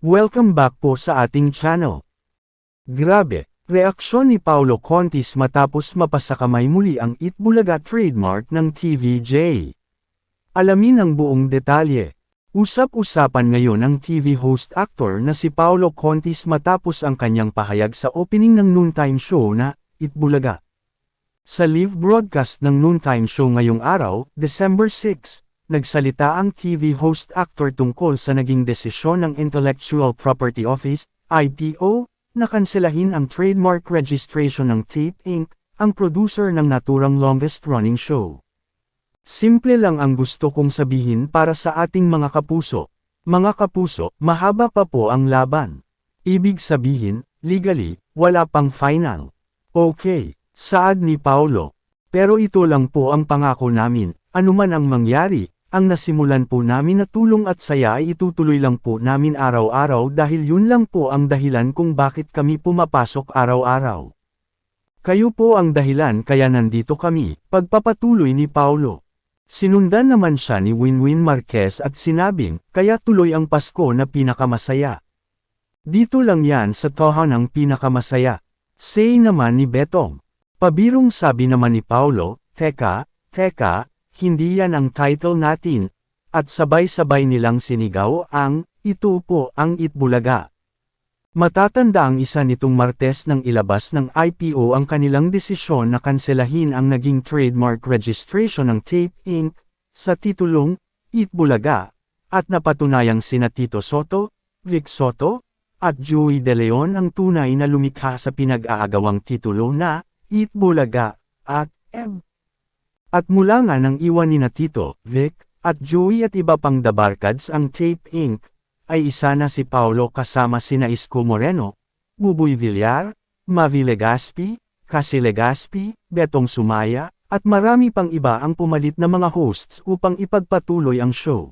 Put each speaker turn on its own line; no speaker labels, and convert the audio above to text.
Welcome back po sa ating channel. Grabe, reaksyon ni Paolo Contis matapos mapasakamay muli ang Itbulaga trademark ng TVJ. Alamin ang buong detalye. Usap-usapan ngayon ang TV host actor na si Paolo Contis matapos ang kanyang pahayag sa opening ng noontime show na Itbulaga. Sa live broadcast ng noontime show ngayong araw, December 6, nagsalita ang TV host actor tungkol sa naging desisyon ng Intellectual Property Office, IPO, na kanselahin ang trademark registration ng Tape Inc., ang producer ng naturang longest-running show. Simple lang ang gusto kong sabihin para sa ating mga kapuso. Mga kapuso, mahaba pa po ang laban. Ibig sabihin, legally, wala pang final. Okay, saad ni Paulo. Pero ito lang po ang pangako namin, anuman ang mangyari, ang nasimulan po namin na tulong at saya ay itutuloy lang po namin araw-araw dahil yun lang po ang dahilan kung bakit kami pumapasok araw-araw. Kayo po ang dahilan kaya nandito kami, pagpapatuloy ni Paulo. Sinundan naman siya ni Winwin Marquez at sinabing, kaya tuloy ang Pasko na pinakamasaya. Dito lang yan sa tohan ang pinakamasaya. Say naman ni Betong. Pabirong sabi naman ni Paulo, Teka, teka, hindi yan ang title natin. At sabay-sabay nilang sinigaw ang, ito po ang Itbulaga. Matatanda ang isa nitong Martes nang ilabas ng IPO ang kanilang desisyon na kanselahin ang naging trademark registration ng Tape Inc. sa titulong Itbulaga, at napatunayang sina Tito Soto, Vic Soto, at Joey De Leon ang tunay na lumikha sa pinag-aagawang titulo na Itbulaga at M. At mula nga nang iwan ni na Tito, Vic, at Joey at iba pang dabarkads ang Tape Inc., ay isa na si Paulo kasama sina Isko Moreno, Buboy Villar, Mavi Legaspi, Kasi Legaspi, Betong Sumaya, at marami pang iba ang pumalit na mga hosts upang ipagpatuloy ang show.